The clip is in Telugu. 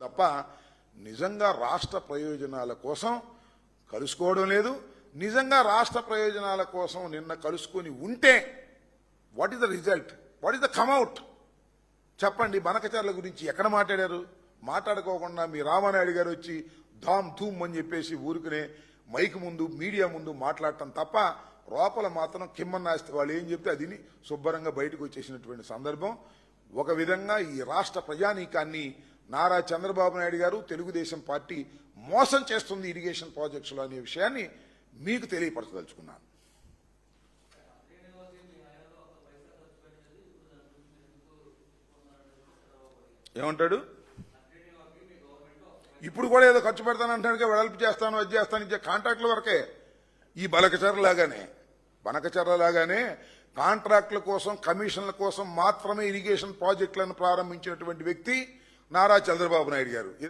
తప్ప నిజంగా రాష్ట్ర ప్రయోజనాల కోసం కలుసుకోవడం లేదు. నిజంగా రాష్ట్ర ప్రయోజనాల కోసం నిన్న కలుసుకొని ఉంటే what is the result what is the come out చెప్పండి బనకచర్ల గురించి ఎక్కడ మాట్లాడారు? మాట్లాడుకోకుండా మీ రామానాయుడు గారు వచ్చి ధామ్ ధూమ్ అని చెప్పేసి ఊరుకునే మైక్ ముందు మీడియా ముందు మాట్లాడటం తప్ప లోపల మాత్రం కిమ్మన్నాస్తే వాళ్ళు ఏం చెప్తే అదిని శుభ్రంగా బయటకు వచ్చేసినటువంటి సందర్భం. ఒక విధంగా ఈ రాష్ట్ర ప్రజానీకాన్ని నారా చంద్రబాబు నాయుడు గారు తెలుగుదేశం పార్టీ మోసం చేస్తుంది ఇరిగేషన్ ప్రాజెక్ట్స్లో అనే విషయాన్ని మీకు తెలియపరచదలుచుకున్నాను. ఏమంటాడు? ఇప్పుడు కూడా ఏదో ఖర్చు పెడతానంటాడుగా వెడల్పు చేస్తాను అది చేస్తాను ఇచ్చే కాంట్రాక్టుల వరకే. ఈ బలకచర్ర లాగానే లాగానే కాంట్రాక్టుల కోసం కమిషన్ల కోసం మాత్రమే ఇరిగేషన్ ప్రాజెక్టులను ప్రారంభించినటువంటి వ్యక్తి నారా చంద్రబాబు నాయుడు గారు.